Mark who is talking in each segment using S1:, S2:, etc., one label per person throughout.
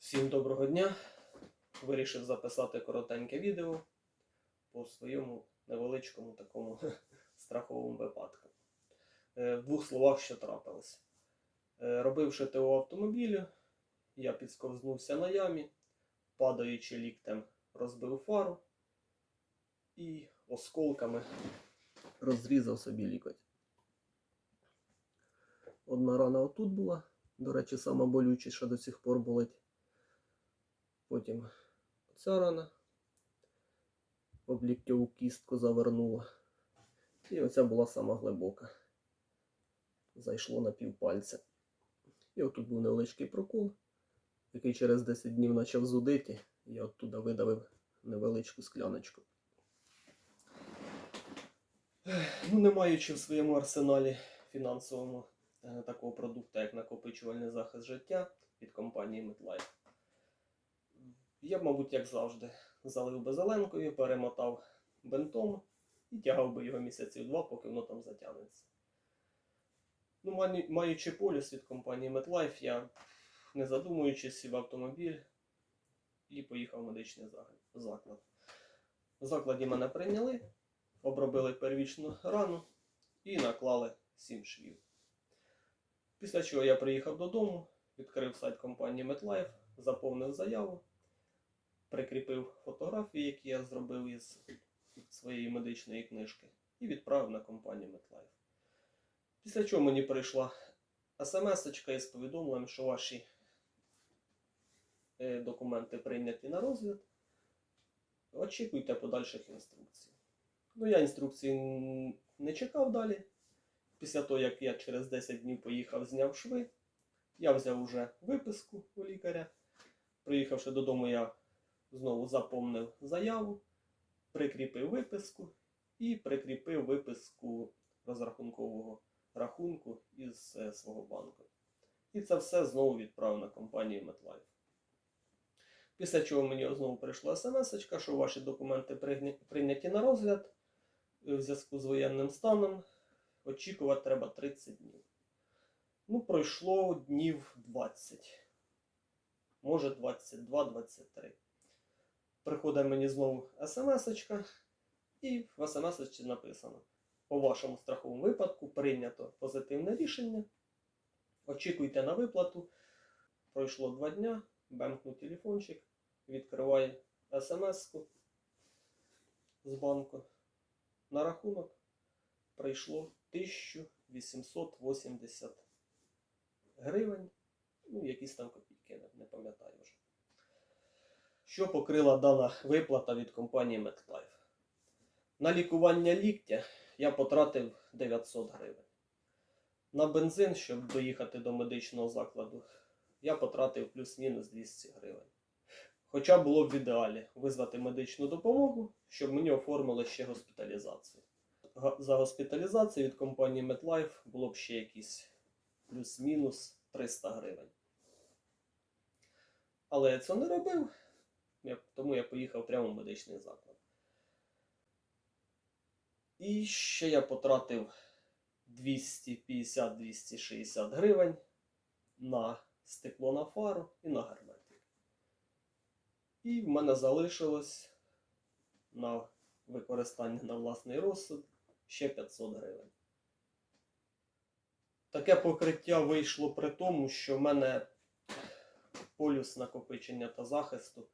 S1: Всім доброго дня! Вирішив записати коротеньке відео по своєму невеличкому такому страховому випадку. Е, В двох словах, що трапилось. Е, Робивши ТО автомобілю, я підсковзнувся на ямі, падаючи ліктем, розбив фару і осколками розрізав собі лікоть. Одна рана отут була, до речі, сама болючіша до сих пор болить. Потім ця рана об ліктьову кістку завернула. І оця була сама глибока. Зайшло на півпальця. І отут був невеличкий прокол, який через 10 днів почав зудити. Я оттуда видавив невеличку скляночку. Ну, не маючи в своєму арсеналі фінансовому е, такого продукту, як накопичувальний захист життя від компанії MetLife, я б, мабуть, як завжди, залив би зеленкою, перемотав бинтом і тягав би його місяців два, поки воно там затягнеться. Ну, маючи полюс від компанії MetLife, я, не задумуючись, сів автомобіль і поїхав в медичний заклад. В закладі мене прийняли, обробили первічну рану і наклали 7 швів. Після чого я приїхав додому, відкрив сайт компанії MetLife, заповнив заяву прикріпив фотографії, які я зробив із своєї медичної книжки, і відправив на компанію MetLife. Після чого мені прийшла смс із повідомленням, що ваші е, документи прийняті на розгляд. Очікуйте подальших інструкцій. Ну, я інструкцій не чекав далі. Після того, як я через 10 днів поїхав, зняв шви, я взяв уже виписку у лікаря. Приїхавши додому, я знову заповнив заяву, прикріпив виписку і прикріпив виписку розрахункового рахунку із е, свого банку. І це все знову відправив на компанію MetLife. Після чого мені знову прийшла смс, що ваші документи прийняті на розгляд е, в зв'язку з воєнним станом. Очікувати треба 30 днів. Ну, пройшло днів 20. Може 22-23 приходить мені знову смс-очка, і в смс-очці написано: по вашому страховому випадку прийнято позитивне рішення. Очікуйте на виплату. Пройшло два дня, бемкнув телефончик, відкриває смс з банку. На рахунок прийшло 1880 гривень. Ну, якісь там копійки, не пам'ятаю вже що покрила дана виплата від компанії MetLife. На лікування ліктя я потратив 900 гривень. На бензин, щоб доїхати до медичного закладу, я потратив плюс-мінус 200 гривень. Хоча було б в ідеалі визвати медичну допомогу, щоб мені оформили ще госпіталізацію. За госпіталізацію від компанії MetLife було б ще якісь плюс-мінус 300 гривень. Але я це не робив. Тому я поїхав прямо в медичний заклад. І ще я потратив 250-260 гривень на стекло на фару і на герметик. І в мене залишилось на використання на власний розсуд ще 500 гривень. Таке покриття вийшло при тому, що в мене полюс накопичення та захисту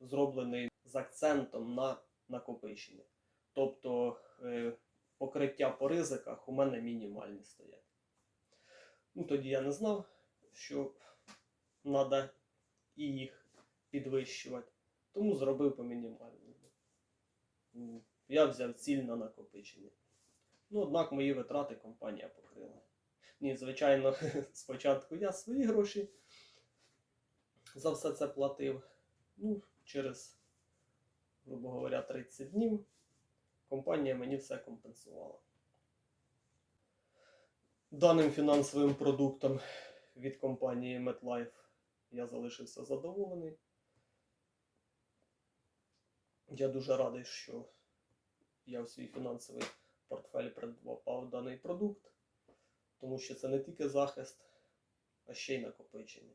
S1: зроблений з акцентом на накопичення. Тобто е, покриття по ризиках у мене мінімальні стоять. Ну, тоді я не знав, що треба і їх підвищувати, тому зробив по мінімальному. Я взяв ціль на накопичення. Ну, однак мої витрати компанія покрила. Ні, звичайно, спочатку я свої гроші за все це платив. Ну, через, грубо говоря, 30 днів компанія мені все компенсувала. Даним фінансовим продуктом від компанії MetLife я залишився задоволений. Я дуже радий, що я в свій фінансовий портфель придбав даний продукт, тому що це не тільки захист, а ще й накопичення.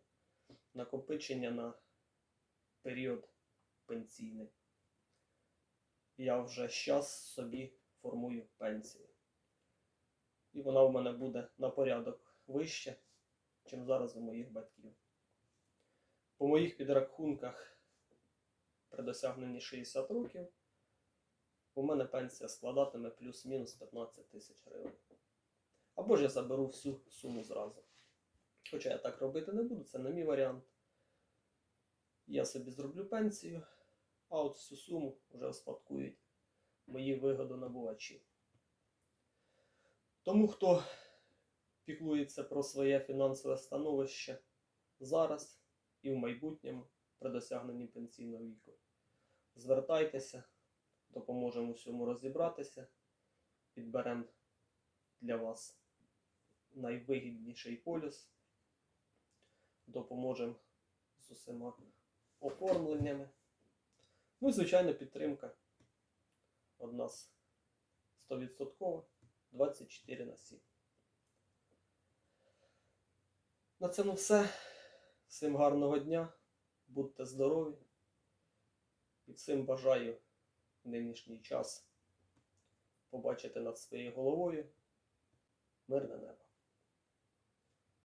S1: накопичення на період пенсійний. Я вже щас собі формую пенсію. І вона в мене буде на порядок вище, ніж зараз у моїх батьків. По моїх підрахунках, при досягненні 60 років, у мене пенсія складатиме плюс-мінус 15 тисяч гривень. Або ж я заберу всю суму зразу. Хоча я так робити не буду, це не мій варіант. Я собі зроблю пенсію, а от всю суму вже успадкують мої вигодонабувачі. Тому, хто піклується про своє фінансове становище зараз і в майбутньому при досягненні пенсійного віку, звертайтеся, допоможемо всьому розібратися, підберемо для вас найвигідніший полюс, допоможемо з усіма оформленнями. Ну і, звичайно, підтримка від нас 100% 24 на 7. На цьому все. Всім гарного дня, будьте здорові і всім бажаю в нинішній час побачити над своєю головою мирне небо.